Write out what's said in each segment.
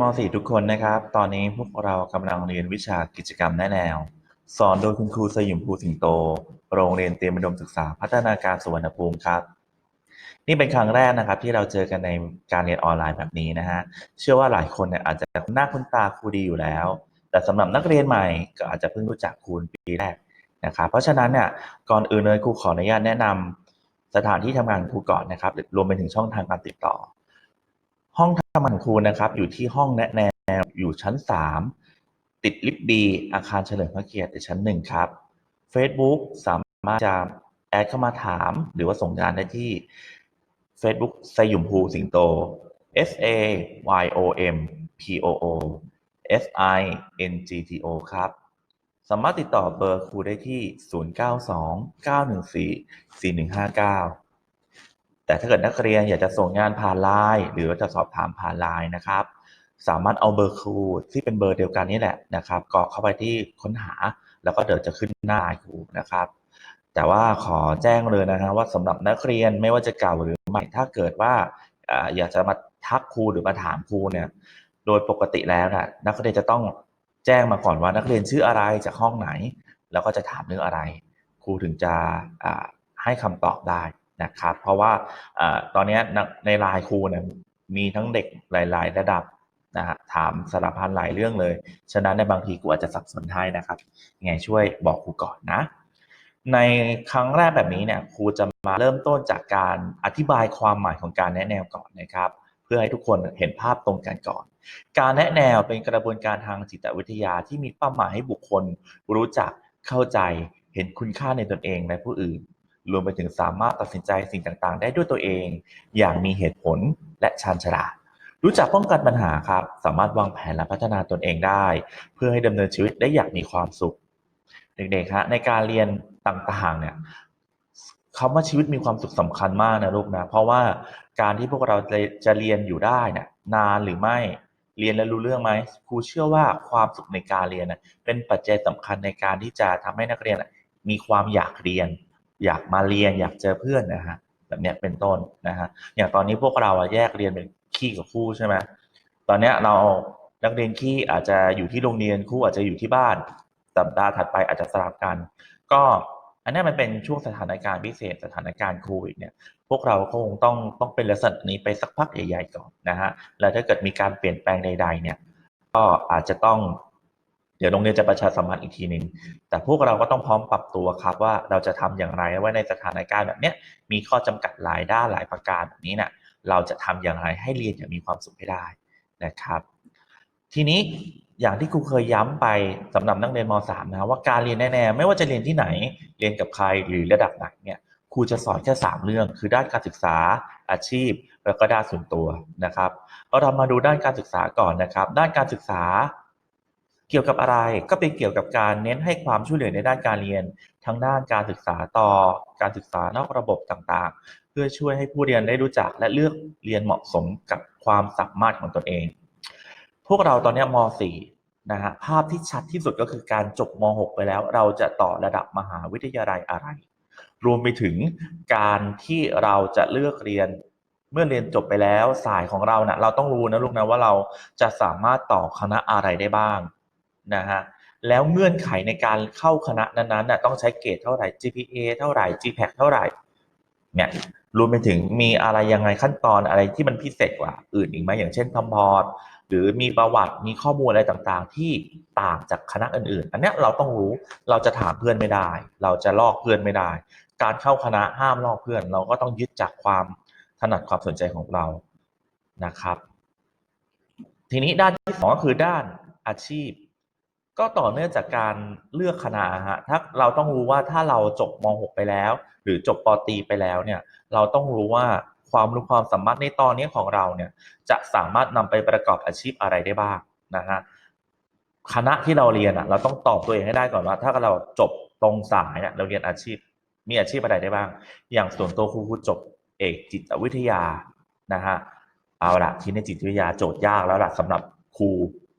ม .4 ทุกคนนะครับ ตอนนี้พวกเรากำลังเรียนวิชากิจกรรมแนะแนว สอนโดยคุณครูสยุมภูสิงโต โรงเรียนเตรียมอุดมศึกษาพัฒนาการสุวรรณภูมิครับ นี่เป็นครั้งแรกนะครับ ที่เราเจอกันในการเรียนออนไลน์แบบนี้นะฮะ เชื่อว่าหลายคนเนี่ยอาจจะนหน้าคุ้นตาครูดีอยู่แล้ว แต่สำหรับนักเรียนใหม่ก็อาจจะเพิ่งรู้จักครูปีแรกนะครับเพราะฉะนั้นเนี่ยก่อนอื่นเลยครูขออนุญาตแนะนำสถานที่ทำงานครูก่อนนะครับรวมไปถึงช่องทางการติดต่อ ห้องทำงานของครูนะครับ อยู่ที่ห้องแนะแนวอยู่ชั้น 3 ติดลิฟต์บีอาคารเฉลิมพระเกียรติชั้นหนึ่งครับ Facebook สามารถจะแอดเข้ามาถาม หรือว่าส่งงานได้ที่ Facebook สยุมภูสิงโต S A Y O M P O O S I N G T O ครับ สามารถติดต่อเบอร์ครูได้ที่ 092 914 4159 แต่ถ้าเกิดนักเรียนอยากจะส่งงานผ่านไลน์หรือว่าจะสอบถามผ่านไลน์นะครับ สามารถเอาเบอร์ครูที่เป็นเบอร์เดียวกันนี่แหละนะครับกรอกเข้าไปที่ค้นหา แล้วก็เดี๋ยวจะขึ้นหน้าครูนะครับ แต่ว่าขอแจ้งเลยนะฮะว่าสำหรับนักเรียนไม่ว่าจะเก่าหรือใหม่ถ้าเกิดว่าอยากจะมาทักครูหรือมาถามครูเนี่ยโดยปกติแล้วนะนักเรียนจะต้องแจ้งมาก่อนว่านักเรียนชื่ออะไรจากห้องไหน แล้วก็จะถามเรื่องอะไร ครูถึงจะให้คำตอบได้ นะครับ เพราะว่าตอนนี้ในไลน์ครูเนี่ยมีทั้งเด็กหลาย ๆ ระดับนะฮะถามสารพันหลายเรื่องเลย ฉะนั้นในบางทีครูอาจจะสับสนให้นะครับยังไงช่วยบอกครูก่อนนะ ในครั้งแรกแบบนี้เนี่ยครูจะมาเริ่มต้นจากการอธิบายความหมายของการแนะแนวก่อนนะครับ เพื่อให้ทุกคนเห็นภาพตรงกันก่อน การแนะแนวเป็นกระบวนการทางจิตวิทยาที่มีเป้าหมายให้บุคคล รู้จักเข้าใจเห็นคุณค่าในตนเองและผู้อื่น รวมไปถึงสามารถตัดสินใจสิ่งต่างๆ ได้ด้วยตัวเอง อย่างมีเหตุผลและชาญฉลาด รู้จักป้องกันปัญหาครับ สามารถวางแผนและพัฒนาตนเองได้ เพื่อให้ดำเนินชีวิตได้อย่างมีความสุข เด็กๆฮะในการเรียนต่างๆเนี่ยคำว่าชีวิตมีความสุขสำคัญมากนะลูกนะ เพราะว่าการที่พวกเราจะจะเรียนอยู่ได้เนี่ยนานหรือไม่เรียนแล้วรู้เรื่องไหมครูเชื่อว่าความสุขในการเรียนนะเป็นปัจจัยสำคัญในการที่จะทำให้นักเรียนมีความอยากเรียน อยากมาเรียนอยากเจอเพื่อนนะฮะแบบเนี้ยเป็นต้นนะฮะอย่างตอนนี้พวกเราแยกเรียนเป็นขี้กับคู่ใช่ไหมตอนเนี้ยเรานักเรียนขี้อาจจะอยู่ที่โรงเรียนคู่อาจจะอยู่ที่บ้านสัปดาห์ถัดไปอาจจะสลับกัน ก็อันนี้มันเป็นช่วงสถานการณ์พิเศษสถานการณ์โควิดเนี่ยพวกเราก็คงต้องต้องเป็นลักษณะนี้ไปสักพักใหญ่ๆก่อนนะฮะแล้วถ้าเกิดมีการเปลี่ยนแปลงใด ๆ เนี่ย ก็อาจจะต้อง เดี๋ยวโรงเรียนจะประชาสัมพันธ์อีกทีหนึ่งแต่พวกเราก็ต้องพร้อมปรับตัวครับว่าเราจะทำอย่างไรว่าในสถานการณ์แบบเนี้ยมีข้อจำกัดหลายด้านหลายประการแบบนี้เนี่ยเราจะทำอย่างไรให้เรียนอย่างมีความสุขให้ได้นะครับ ทีนี้อย่างที่ครูเคยย้ำไปสำหรับนักเรียนม .3 นะว่าการเรียนแน่ๆไม่ว่าจะเรียนที่ไหน เรียนกับใครหรือระดับไหนเนี่ยครูจะสอนแค่ 3 เรื่อง คือด้านการศึกษาอาชีพ แล้วก็ด้านส่วนตัวนะครับเราทำมาดูด้านการศึกษาก่อนนะครับ ด้านการศึกษา เกี่ยวกับอะไรก็เป็นเกี่ยวกับการเน้นให้ความช่วยเหลือในด้านการเรียน ทั้งด้านการศึกษาต่อ การศึกษานอกระบบต่างๆ เพื่อช่วยให้ผู้เรียนได้รู้จักและเลือกเรียนเหมาะสมกับความสามารถของตนเอง พวกเราตอนนี้ม .4 นะฮะภาพที่ชัดที่สุดก็คือการจบม .6 ไปแล้ว เราจะต่อระดับมหาวิทยาลัยอะไร รวมไปถึงการที่เราจะเลือกเรียนเมื่อเรียนจบไปแล้วสายของเรานะ่ะเราต้องรู้นะลูกนะว่าเราจะสามารถต่อคณะอะไรได้บ้าง นะฮะแล้วเงื่อนไขในการเข้าคณะนั้นๆน่ะต้องใช้เกรดเท่าไหร่ GPA เท่าไหร่ GPA เท่าไหร่เนี่ยรวมไปถึงมีอะไรยังไงขั้นตอนอะไรที่มันพิเศษกว่าอื่นอีกไหมอย่างเช่นทำพอร์ตหรือมีประวัติมีข้อมูลอะไรต่างๆ ที่ต่างจากคณะอื่นๆ อันเนี้ยเราต้องรู้เราจะถามเพื่อนไม่ได้ เราจะลอกเพื่อนไม่ได้ การเข้าคณะห้ามลอกเพื่อน เราก็ต้องยึดจากความถนัดความสนใจของเรานะครับ ทีนี้ด้านที่สองก็คือด้านอาชีพ ก็ต่อเนื่องจากการเลือกคณะฮะถ้าเราต้องรู้ว่าถ้าเราจบม .6 ไปแล้ว หรือจบปตีไปแล้วเนี่ยเราต้องรู้ว่าความรู้ความสามารถในตอนนี้ของเราเนี่ยจะสามารถนำไปประกอบอาชีพอะไรได้บ้างนะฮะคณะที่เราเรียนอะเราต้องตอบตัวเองให้ได้ก่อนว่า ถ้าเราจบตรงสายเนี่ยเราเรียนอาชีพ มีอาชีพอะไรได้บ้าง อย่างส่วนตัวครูครูจบเอกจิตวิทยานะฮะเอาละที่ในจิตวิทยาโจทย์ยากแล้วล่ะสำหรับครู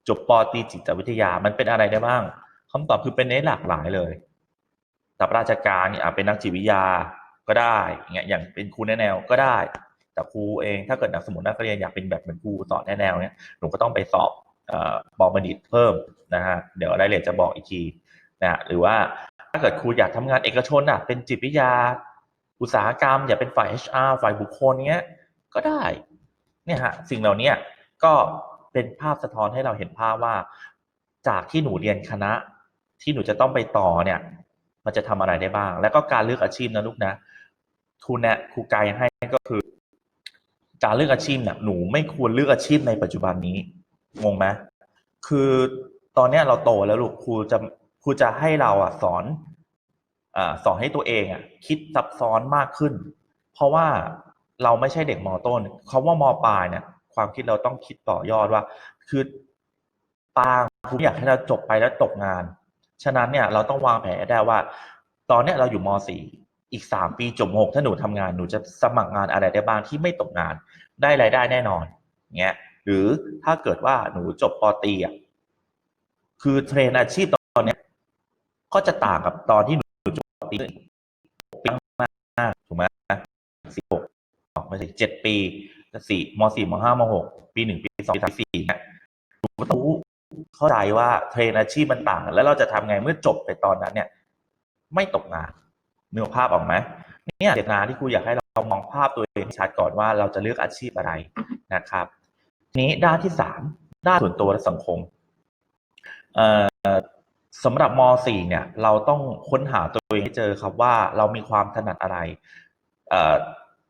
จบปอตีจิตวิทยามันเป็นอะไรได้บ้างคำตอบคือเป็นในหลากหลายเลยรับราชการเนี่ยอะเป็นนักจิตวิทยาก็ได้อย่างเงี้ยอย่างเป็นครูแนแนวก็ได้ แต่ครูเองถ้าเกิดนักสมมตินักเรียนอยากเป็นแบบเหมือนครูสอนแนแนวเนี้ยหนูก็ต้องไปสอบเอ่อบอบัณฑิตเพิ่มนะฮะเดี๋ยวรายละเอียดจะบอกอีกทีนะหรือว่าถ้าเกิดครูอยากทำงานเอกชนอะเป็นจิตวิทยา อุตสาหกรรม อยากเป็นฝ่าย HR ฝ่ายบุคคลเงี้ยก็ได้เนี่ยฮะสิ่งเหล่านี้ก็ เป็นภาพสะท้อนให้เราเห็นภาพว่า จากที่หนูเรียนคณะ ที่หนูจะต้องไปต่อเนี่ย มันจะทำอะไรได้บ้าง แล้วก็การเลือกอาชีพนะลูกนะครูแนะครูไกด์ให้ก็คือ การเลือกอาชีพเนี่ยหนูไม่ควรเลือกอาชีพในปัจจุบันนี้งงไหมคือตอนเนี้ยเราโตแล้วลูกครูจะครูจะให้เราอะสอนอ่าสอนให้ตัวเองอะ คิดซับซ้อนมากขึ้น เพราะว่าเราไม่ใช่เด็กมต้นคาว่ามปลายเนี่ย ความคิดเราต้องคิดต่อยอดว่า คือปางครูอยากให้เราจบไปแล้วตกงาน ฉะนั้นเนี่ยเราต้องวางแผนได้ว่า ตอนเนี้ยเราอยู่ม .4 อีกสามปีจบม .6 ถ้าหนูทำงานหนูจะสมัครงานอะไรได้บ้างที่ไม่ตกงาน ได้รายได้แน่นอนเงี้ยหรือถ้าเกิดว่าหนูจบปตีอะคือเทรนอาชีพตอนเนี้ยก็จะต่างกับตอนที่หนูจบปตีปีมากถูกไหมสี่หกไม่ใช่เจ็ดปี สี่มสี่มห้ามหกปีหนึ่งปีสองปีสามปีสี่เนี่ยหนูก็ต้องรู้เข้าใจว่าเทรนอาชีพมันต่างกันแล้วเราจะทำไงเมื่อจบไปตอนนั้น เนี่ย ไม่ตกงานเนื้อภาพออกไหมเนี่ยเจตนาที่ครูอยากให้เรามองภาพตัวเองชัดก่อนว่าเราจะเลือกอาชีพอะไรนะครับ ทีนี้ด้านที่สามด้านส่วนตัวและสังคมเอ่อสำหรับม .4 เนี่ย เราต้องค้นหาตัวเองให้เจอครับว่าเรามีความถนัดอะไรเอ่อ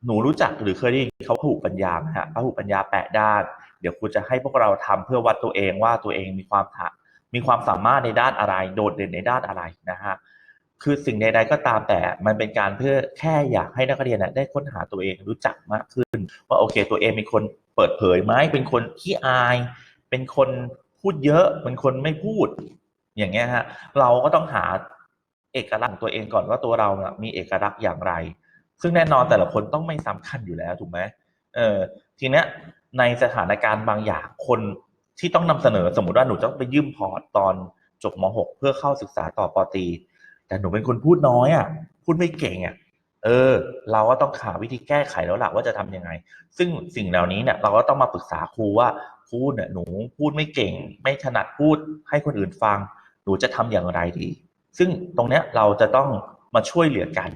หนูรู้จักหรือเคยได้ยินเขาพหุปัญญาไหมฮะพหุปัญญาแปดด้าน เดี๋ยวครูจะให้พวกเราทำเพื่อวัดตัวเองว่าตัวเองมีความถมีความสามารถในด้านอะไร โดดเด่นในด้านอะไรนะฮะคือสิ่งใด ๆ ก็ตามแต่มันเป็นการเพื่อแค่อยากให้นักเรียนน่ะได้ค้นหาตัวเองรู้จักมากขึ้น ว่าโอเค ตัวเองเป็นคนเปิดเผยไหมเป็นคนขี้อาย เป็นคนพูดเยอะเป็นคนไม่พูด อย่างเงี้ยฮะเราก็ต้องหาเอกลักษณ์ตัวเองก่อนว่าตัวเราน่ะมีเอกลักษณ์อย่างไร ซึ่งแน่นอนแต่ละคนต้องไม่ซ้ำคัญอยู่แล้วถูกไหมเออทีเนี้ยในสถานการณ์บางอย่างคนที่ต้องนำเสนอสมมติว่าหนูต้องไปยืมพอร์ตตอนจบม .6 เพื่อเข้าศึกษาต่อปอตรีแต่หนูเป็นคนพูดน้อยอะพูดไม่เก่งอะเออ เราก็ต้องหาวิธีแก้ไขแล้วล่ะว่าจะทำยังไง ซึ่งสิ่งเหล่านี้เนี่ยเราก็ต้องมาปรึกษาครูว่าครูเนี่ยหนูพูดไม่เก่ง ไม่ถนัดพูดให้คนอื่นฟัง หนูจะทำอย่างไรดี ซึ่งตรงเนี้ยเราจะต้องมาช่วยเหลือกัน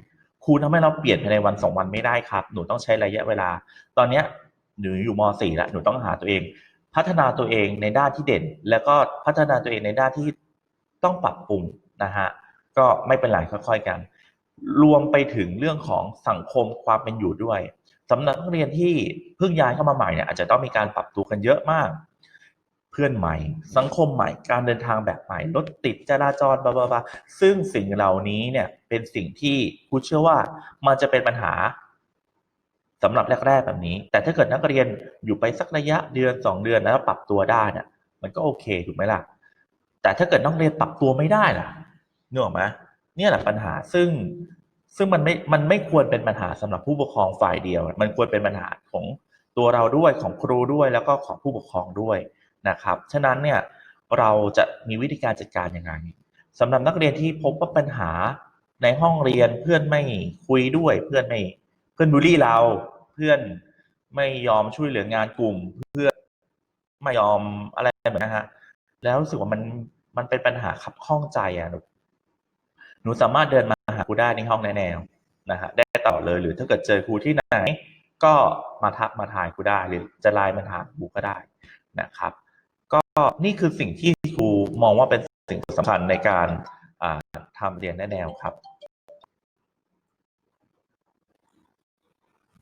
ครูทำให้เราเปลี่ยนภายในวันสองวันไม่ได้ครับ หนูต้องใช้ระยะเวลา ตอนเนี้ยหนูอยู่ม .4 แล้วหนูต้องหาตัวเอง พัฒนาตัวเองในด้านที่เด่น แล้วก็พัฒนาตัวเองในด้านที่ต้องปรับปรุงนะฮะก็ไม่เป็นไรค่อยๆกัน รวมไปถึงเรื่องของสังคมความเป็นอยู่ด้วยสำหรับนักเรียนที่เพิ่งย้ายเข้ามาใหม่เนี่ยอาจจะต้องมีการปรับตัวกันเยอะมาก เพื่อนใหม่ สังคมใหม่การเดินทางแบบใหม่รถติดจราจรบลาบลาบลาซึ่งสิ่งเหล่านี้เนี่ยเป็นสิ่งที่ครูเชื่อว่ามันจะเป็นปัญหาสำหรับแรกๆแบบนี้ แต่ถ้าเกิดนักเรียนอยู่ไปสักระยะเดือนสองเดือนแล้วปรับตัวได้เนี่ยมันก็โอเคถูกไหมล่ะ แต่ถ้าเกิดนักเรียนปรับตัวไม่ได้ล่ะนึกออกไหมเนี่ยแหละปัญหาซึ่งซึ่งมันไม่ มันไม่ควรเป็นปัญหาสำหรับผู้ปกครองฝ่ายเดียว มันควรเป็นปัญหาของตัวเราด้วยของครูด้วยแล้วก็ของผู้ปกครองด้วย นะครับ ฉะนั้นเนี่ยเราจะมีวิธีการจัดการยังไงสำหรับนักเรียนที่พบว่าปัญหาในห้องเรียนเพื่อนไม่คุยด้วยเพื่อนไม่เพื่อนบูลลี่เราเพื่อนไม่ยอมช่วยเหลืองานกลุ่ม เพื่อนไม่ยอมอะไรแบบนี้นะฮะแล้วรู้สึกว่ามันมันเป็นปัญหาขับข้องใจอะหนูหนูสามารถเดินมาหาครูได้ในห้องแนวนะฮะได้ต่อเลยหรือถ้าเกิดเจอครูที่ไหน ก็มาทักมาทายครูได้หรือจะไลน์มาถามครูก็ได้นะครับ ก็นี่คือสิ่งที่ครูมองว่าเป็นสิ่งสำคัญในการทำเรียนแนวครับ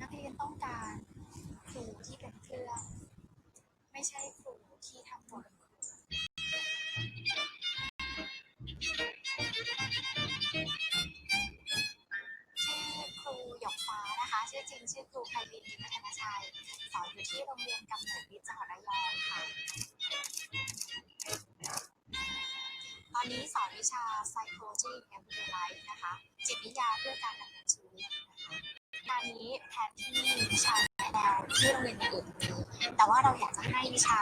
นักเรียนต้องการครูที่เป็นเพื่อนไม่ใช่ครูที่ทำตัวชื่อครูหยกฟ้านะคะ ชื่อจริงชื่อครูไพลินพัฒนาชัยสอนอยู่ที่โรงเรียนกำเนิดวิทย์จังหวัดระยองค่ะ ตอนนี้สอนวิชา psychology and life นะคะจิตวิทยาเพื่อการดำเนินชีวิตนะคะงานนี้แทนที่วิชาแนะแนวที่โรงเรียนอื่นมีแต่ว่าเราอยากจะให้วิชา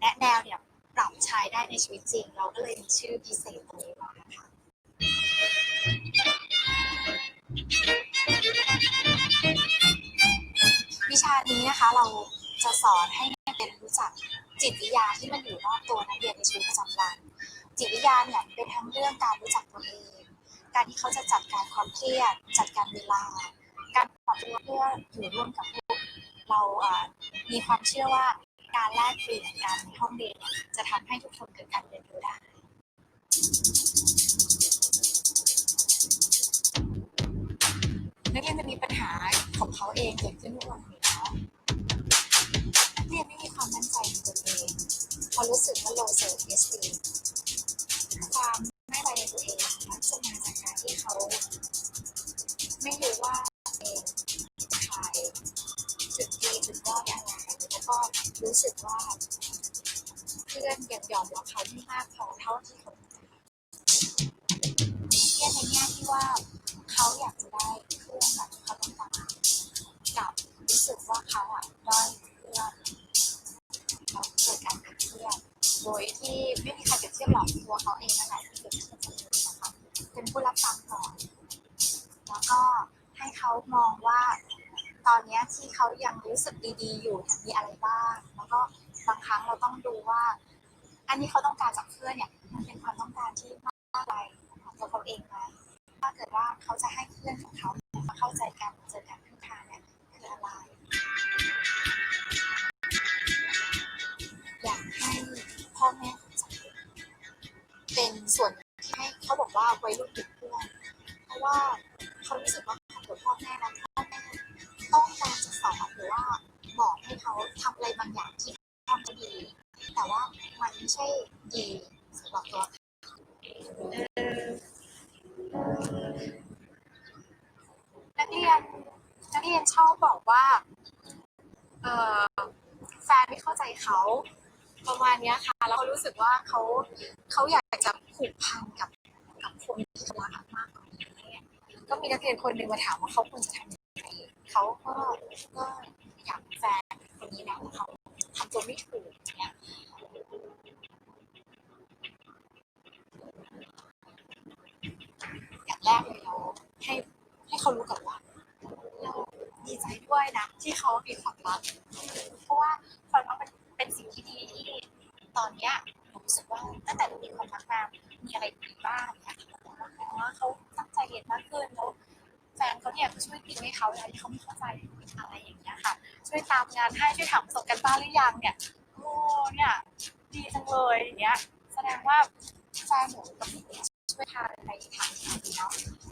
แนะแนวเนี่ยปรับใช้ได้ในชีวิตจริง เราก็เลยมีชื่อพิเศษตรงนี้มานะคะวิชานี้นะคะเราจะสอนให้นักเรียนรู้จัก จิตวิทยาที่มันอยู่รอบตัวนักเรียนในชีวิตประจำวัน จิตวิทยาเนี่ยเป็นทั้งเรื่องการรู้จักตัวเอง การที่เขาจะจัดการความเครียด จัดการเวลา การปรับตัวเพื่ออยู่ร่วมกับผู้เรามีความเชื่อว่าการแลกเปลี่ยนกันในห้องเรียนจะทำให้ทุกคนเกิดการเรียนรู้ได้นักเรียนจะมีปัญหาของเขาเองเกิดขึ้นทุกวัน พอรู้สึกว่า low self esteem ความไม่ไว้ในตัวเองมักจะมาจากการที่เขา ไม่รู้ว่าเองใครจุดดีจุดด้อยอะไรแล้วก็รู้สึกว่า เพื่อนยังยอมรับเขาไม่มากพ มีใครเปรียบเทียบหรอกตัวเขาเองนั่นแหละที่เปรียบเทียบตัวเองนะคะเป็นผู้รับฟังก่อนแล้วก็ให้เขามองว่า ตอนนี้ที่เขายังรู้สึกดีๆ อยู่มีอะไรบ้าง แล้วก็บางครั้งเราต้องดูว่า อันนี้เขาต้องการจากเพื่อนเนี่ยมันเป็นความต้องการที่มากอะไรของตัวเขาเองไหมถ้าเกิดว่าเขาจะให้เพื่อนของเขามาเข้าใจกันเจอกัน ส่วนที่ให้เขาบอกว่าไว้รุ่นติดเพื่อนเพราะว่าเขารู้สึกว่าถ้าเกิดพ่อแม่และพ่อแม่ต้องการจะสอนหรือว่าบอกให้เขาทำอะไรบางอย่างที่ทำไม่ดี แต่ว่ามันไม่ใช่ดีสำหรับตัวนักเรียนนักเรียนชอบบอกว่า เออแฟนไม่เข้าใจเขา ประมาณเนี้ยค่ะ แล้วเขารู้สึกว่าเขาเขาอยากจะผูกพันกับกับคนที่เขารักมากกว่านี้ก็มีนักเรียนคนหนึ่งมาถามว่าเขาควรจะทำยังไงเขาก็ก็อยากแฟนคนนี้แหละเขาทำตัวไม่ถูกเงี้ยอย่างแรกเลยเราให้ให้เขารู้ก่อนว่าเราดีใจด้วยนะที่เขามีความรักเพราะว่าความรักมันเป็นสิ่งที่ดีที่ ตอนเนี้ยหนูรู้สึกว่าตั้งแต่หนูมีความรักมามีอะไรดีบ้างเนี่ยแต่ว่าเขาตั้งใจเรียนมากขึ้นแล้วแฟนเขาเนี่ยช่วยติวให้เขาเวลาที่เขาไม่เข้าใจอะไรอย่างเงี้ยค่ะ ช่วยตามงานให้ช่วยถามประสบกันบ้านหรือยังเนี่ยโอ้เนี่ยดีจังเลยอย่างเงี้ย แสดงว่าแฟนหนูกับช่วยพาไปทางที่ดีเนาะ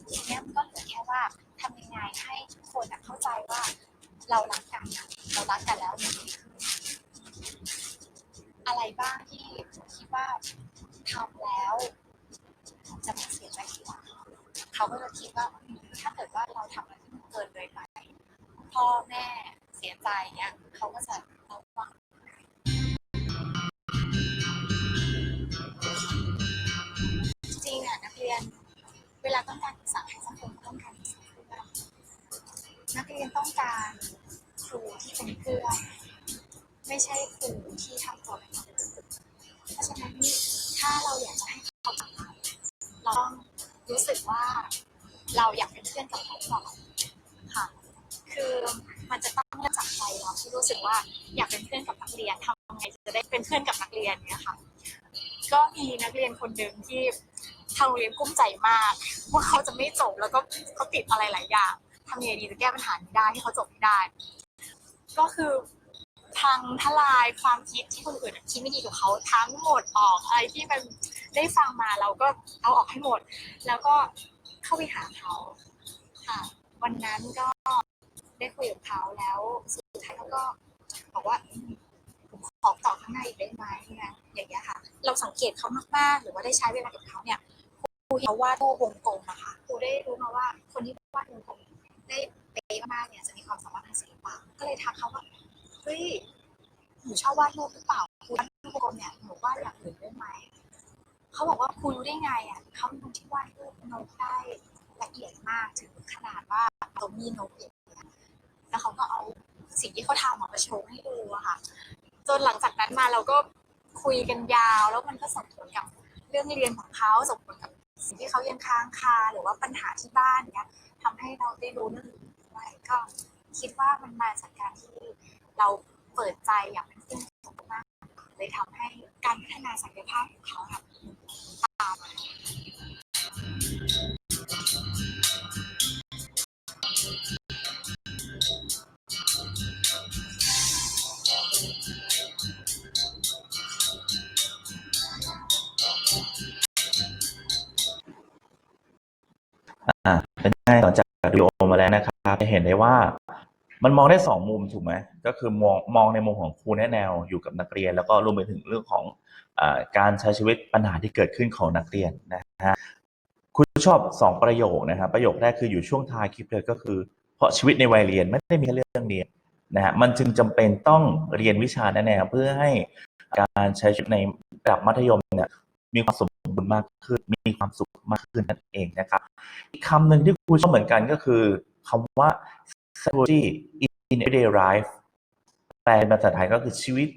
ทีเนี้ยมันก็เหลือแค่ว่าทำยังไงให้ทุกคนเข้าใจว่าเรารักกันอะเรารักกัน อยากเป็นเพื่องก่อนค่ะคือมันจะต้องเริ่มจากใจเราที่รู้สึกว่าอยากเป็นเพื่อนกับนักเรียนทำไงจะได้เป็นเพื่อนกับนักเรียนเนี่ยค่ะ ก็มีนักเรียนคนหนึ่งที่ทางโรงเรียนกุ้มใจมาก ว่าเขาจะไม่จบแล้วก็เขาติดอะไรหลายอย่างทำยังไงดีจะแก้ปัญหานี้ได้ให้เขาจบให้ได้ ก็คือทางทลายความคิดที่คนอื่นคิดไม่ดีกับเขาทั้งหมดออกอะไรที่มันได้ฟังมาเราก็เอาออกให้หมด แล้วก็เข้าไปหาเขา ค่ะ วันนั้นก็ได้คุยกับเขาแล้วสุดท้ายเขาก็บอกว่าผมขอต่อข้างในอีกได้ไหมนะอย่างเงี้ยค่ะ เราสังเกตเขามากๆหรือว่าได้ใช้เวลากับเขาเนี่ยครูเห็นเขาวาดรูปวงกลมอะค่ะครูได้รู้มาว่าคนที่วาดวงกลมได้เป๊ะมากเนี่ยจะมีความสามารถทางศิลปะก็เลยทักเขาว่าเฮ้ยหนูชอบวาดรูปหรือเปล่าครูวาดรูปวงกลมเนี่ยหนูวาดอย่างอื่นได้ไหมเขาบอกว่าครูรู้ได้ไงอะเขาเป็นคนที่วาดรูปนกได้ ละเอียดมากถึงขนาดว่าเอามีนกอย่างเงี้ยแล้วเขาก็เอาสิ่งที่เขาทำมาโชว์ให้ดูอะค่ะ จนหลังจากนั้นมาเราก็คุยกันยาว แล้วมันก็ส่งผลกับเรื่องเรียนของเขาส่งผลกับสิ่งที่เขายังค้างคาหรือว่าปัญหาที่บ้านเนี้ยทำให้เราได้รู้เรื่องอื่นด้วยก็คิดว่ามันมาจากการที่เราเปิดใจอย่างเป็นที่สมมากเลยทำให้การพัฒนาศักยภาพของเขาค่ะตาม จะเห็นได้ว่ามันมองได้สองมุมถูกไหมก็คือมองมองในมุมของครูแนะแนวอยู่กับนักเรียน แล้วก็รวมไปถึงเรื่องของอการใช้ชีวิตปัญหาที่เกิดขึ้นของนักเรียนนะฮะครูชอบสองประโยคนะครับประโยคแรกคืออยู่ช่วงท้ายคลิปเลยก็คือ เพราะชีวิตในวัยเรียนไม่ได้มีแค่เรื่องเรียนนะฮะมันจึงจำเป็นต้องเรียนวิชาแนะแนวเพื่อให้การใช้ชีวิตในระดับมัธยมเนี่ยมีความสมบูรณ์มากขึ้น มีความสุขมากขึ้นนั่นเองนะครับอีกคำหนึ่งที่ครูชอบเหมือนกันก็คือ คำว่า psychology in everyday life แปลเป็นภาษาไทยก็คือชีวิต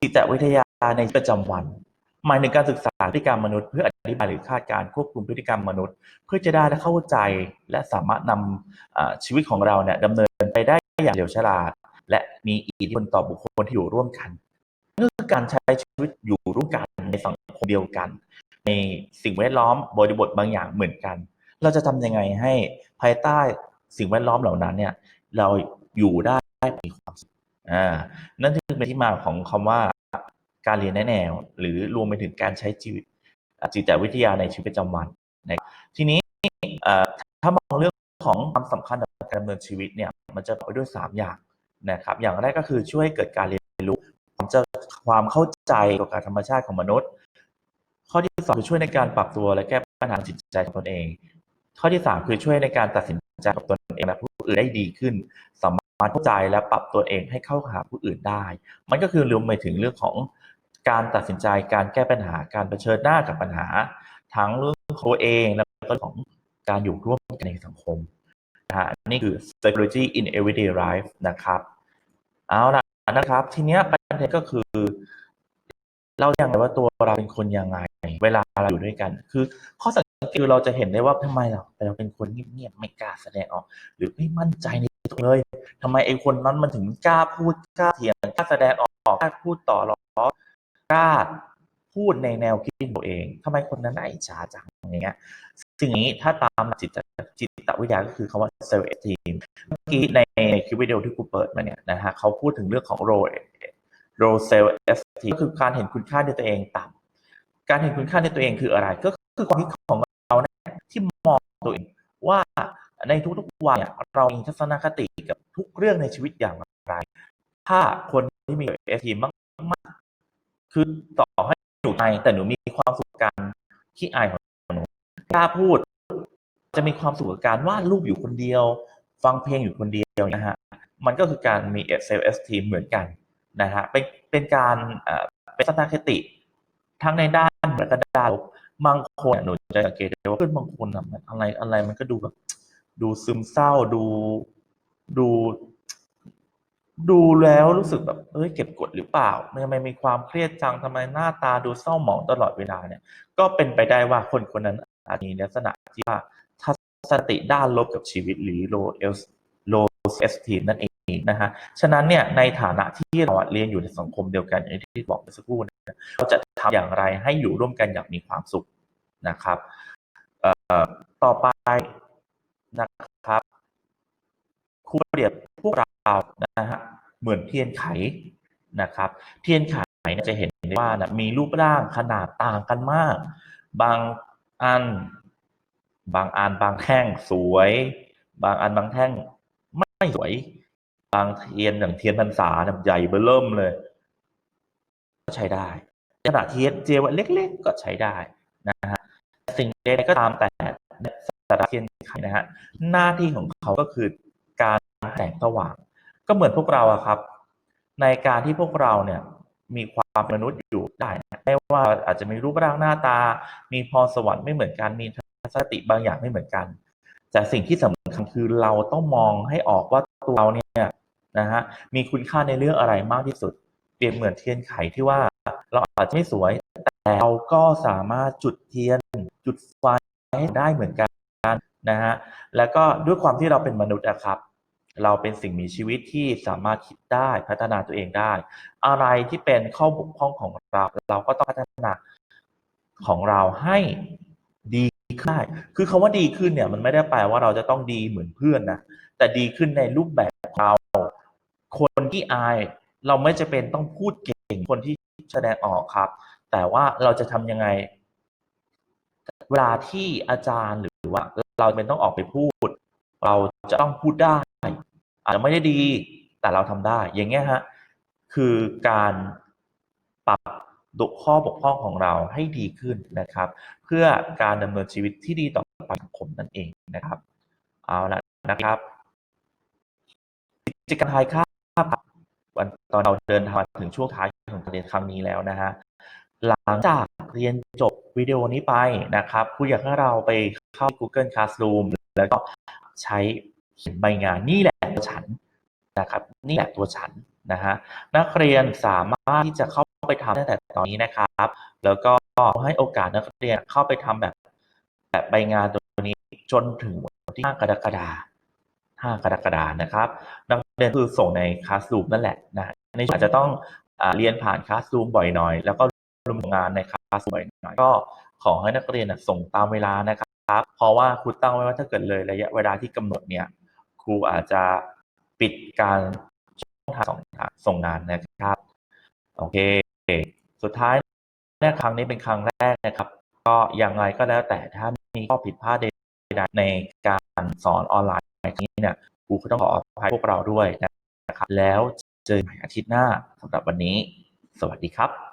จิตวิทยาในประจำวัน หมายถึงการศึกษาพฤติกรรมมนุษย์เพื่ออธิบายหรือคาดการควบคุมพฤติกรรมมนุษย์ เพื่อจะได้เข้าใจและสามารถนำอ่าชีวิตของเราเนี่ยดำเนินไปได้อย่างเฉลียวฉลาด และมีอิทธิพลต่อบุคคลที่อยู่ร่วมกันนี่นคือการใช้ชีวิตอยู่ร่วมกันในสังคมเดียวกัน ในสิ่งแวดล้อมบริบทบางอย่างเหมือนกัน เราจะทำยังไงให้ภายใต้สิ่งแวดล้อมเหล่านั้นเนี่ยเราอยู่ได้มีความสุขอ่านั่นจึงเป็นที่มาของคำว่าการเรียนแนแนว หรือรวมไปถึงการใช้ชีวิตจิตวิทยาในชีวิตประจำวันนะทีนี้เอ่อถ้ามองเรื่องของความสำคัญในการดำเนินชีวิตเนี่ยมันจะประกอบไปด้วยสามอย่างนะครับ อย่างแรกก็คือช่วยให้เกิดการเรียนรู้ความจะความเข้าใจกับการธรรมชาติของมนุษย์ ข้อที่สองคือช่วยในการปรับตัวและแก้ปัญหาจิตใจของตนเอง ข้อที่สามคือช่วยในการตัดสินใจกับตนเองและผู้อื่นได้ดีขึ้น สามารถเข้าใจและปรับตัวเองให้เข้าหาผู้อื่นได้ มันก็คือรวมไปถึงเรื่องของการตัดสินใจการแก้ปัญหาการเผชิญหน้ากับปัญหา ทั้งเรื่องตัวเองแล้วก็ของการอยู่ร่วมกันในสังคมนะฮะนี่คือ psychology in everyday life นะครับ เอาละนะครับ ทีเนี้ยประเด็นก็คือ เราอย่างไรว่าตัวเราเป็นคนยังไง เวลาเราอยู่ด้วยกัน คือข้อสังเกตคือเราจะเห็นได้ว่าทำไมเราเราเป็นคนเงียบๆไม่กล้าแสดงออก หรือไม่มั่นใจในตัวเลยทำไมไอ้คนนั้นมันถึงกล้าพูดกล้าเถียงกล้าแสดงออกกล้าพูดต่อรองกล้าพูดในแนวคิดตัวเองทำไมคนนั้นน่าอิจฉาจังอย่างเงี้ยสิ่งนี้ถ้าตามจิตจิตวิทยาก็คือคำว่า self esteem เมื่อกี้ในคลิปวิดีโอที่กูเปิดมาเนี่ยนะฮะเขาพูดถึงเรื่องของ role role self esteem ก็คือการเห็นคุณค่าในตัวเองต่ำ การเห็นคุณค่าในตัวเองคืออะไร ก็คือความคิดของเราเนี่ยที่มองตัวเองว่าในทุกๆวันเนี่ยเรามีทัศนคติกับทุกเรื่องในชีวิตอย่างไร ถ้าคนที่มีเอทีมากๆคือต่อให้หนูอายแต่หนูมีความสุขกับการขี้อายของหนูกล้าพูด จะมีความสุขกับการวาดรูปอยู่คนเดียว ฟังเพลงอยู่คนเดียวนะฮะมันก็คือการมีเซลล์เอสทีเหมือนกันนะฮะเป็นเป็นการเอ่อเป็นทัศนคติทั้งในด้าน และก็ด้านลบบางคนหนูจะสังเกตได้ว่าเพื่อนบางคนอะมันอะไรอะไรมันก็ดูแบบ ดูซึมเศร้าดูดู ดูแล้วรู้สึกแบบเอ้ยเก็บกดหรือเปล่าทำไมมีความเครียดจังทำไมหน้าตาดูเศร้าหมองตลอดเวลาเนี่ย ก็เป็นไปได้ว่าคนคนนั้นอาจมีลักษณะที่ว่าทัศนคติด้านลบกับชีวิตหรือ low low esteem นั่นเอง นะฮะฉะนั้นเนี่ยในฐานะที่เราเรียนอยู่ในสังคมเดียวกันอย่างที่บอกเมื่อสักครู่นะเราจะทำอย่างไรให้อยู่ร่วมกันอย่างมีความสุขนะครับต่อไปนะครับครูเปรียบพวกเรานะฮะเหมือนเทียนไขนะครับ เทียนไขจะเห็นได้ว่านะมีรูปร่างขนาดต่างกันมาก บางอัน บางอันบางแท่งสวย บางอันบางแท่งไม่สวย บางเทียนอย่างเทียนพรรษาเนี่ยใหญ่เบ้อเริ่มเลย ก็ใช้ได้ขนาดเทียนเจลเล็ก ๆ ก็ใช้ได้นะฮะสิ่งใดก็ตามแต่สาระเทียนไขนะฮะหน้าที่ของเขาก็คือการแสงสว่าง ก็เหมือนพวกเราอะครับ ในการที่พวกเราเนี่ยมีความเป็นมนุษย์อยู่ได้ไม่ว่าอาจจะมีรูปร่างหน้าตา มีพรสวรรค์ไม่เหมือนกันมีทัศนติบางอย่างไม่เหมือนกัน แต่สิ่งที่สำคัญคือเราต้องมองให้ออกว่าตัวเราเนี่ย นะฮะมีคุณค่าในเรื่องอะไรมากที่สุด เปรียบเหมือนเทียนไขที่ว่าเราอาจจะไม่สวย แต่เราก็สามารถจุดเทียน จุดไฟให้ได้เหมือนกันนะฮะแล้วก็ด้วยความที่เราเป็นมนุษย์อะครับ เราเป็นสิ่งมีชีวิตที่สามารถคิดได้พัฒนาตัวเองได้ อะไรที่เป็นข้อบกพร่องของเรา เราก็ต้องพัฒนาของเราให้ดีขึ้นได้คือคาว่าดีขึ้นเนี่ยมันไม่ได้แปลว่าเราจะต้องดีเหมือนเพื่อนนะแต่ดีขึ้นในรูปแบบเรา คนที่อายเราไม่จะเป็นต้องพูดเก่งคนที่แสดงออกครับ แต่ว่าเราจะทำยังไง เวลาที่อาจารย์หรือว่า เราเป็นต้องออกไปพูด เราจะต้องพูดได้ อาจจะไม่ได้ดี แต่เราทำได้ อย่างเงี้ยฮะคือการปรับดุข้อบกพร่องของเราให้ดีขึ้นนะครับ เพื่อการดำเนินชีวิตที่ดีต่อสังคมนั่นเองนะครับ เอาละนะครับกิจกรรมทายคา บครับวันตอนเราเดินทางถึงช่วงท้ายของการเรียนครั้งนี้แล้วนะฮะหลังจากเรียนจบวิดีโอนี้ไปนะครับครูอยากให้เราไปเข้า Google Classroom แล้วก็ใช้เขียนใบงานนี่แหละตัวฉันนะครับนี่แหละตัวฉันนะฮะนักเรียนสามารถที่จะเข้าไปทำตั้งแต่ตอนนี้นะครับ แล้วก็ให้โอกาสนักเรียนเข้าไปทำแบบแบบใบงานตัวนี้จนถึงวันที่5กรกฎาคม 5 กรกฎาคมนะครับนักเรียนคือส่งในคลาส o ูมนั่นแหละนะในอาจจะต้องอเรียนผ่านคลาส o ูมบ่อยหน่อย แล้วก็รวมงานในคลาสบ่อยหน่อยก็ขอให้นักเรียนส่งตามเวลานะครับ เพราะว่าครูตั้งไว้ว่าถ้าเกิดเลยระยะเวลาที่กำหนดเนี่ยครูอาจจะปิดการช่องทางส่งส่งงานนะครับโอเค สุดท้ายในครั้งนี้เป็นครั้งแรกนะครับ ก็ยังไงก็แล้วแต่ถ้ามีข้อผิดพลาดใดในการสอนออนไลน์ ทีนี้เนี่ยกูก็ต้องขออภัยพวกเราด้วยนะครับแล้วเจอกันใหม่อาทิตย์หน้าสำหรับวันนี้ สวัสดีครับ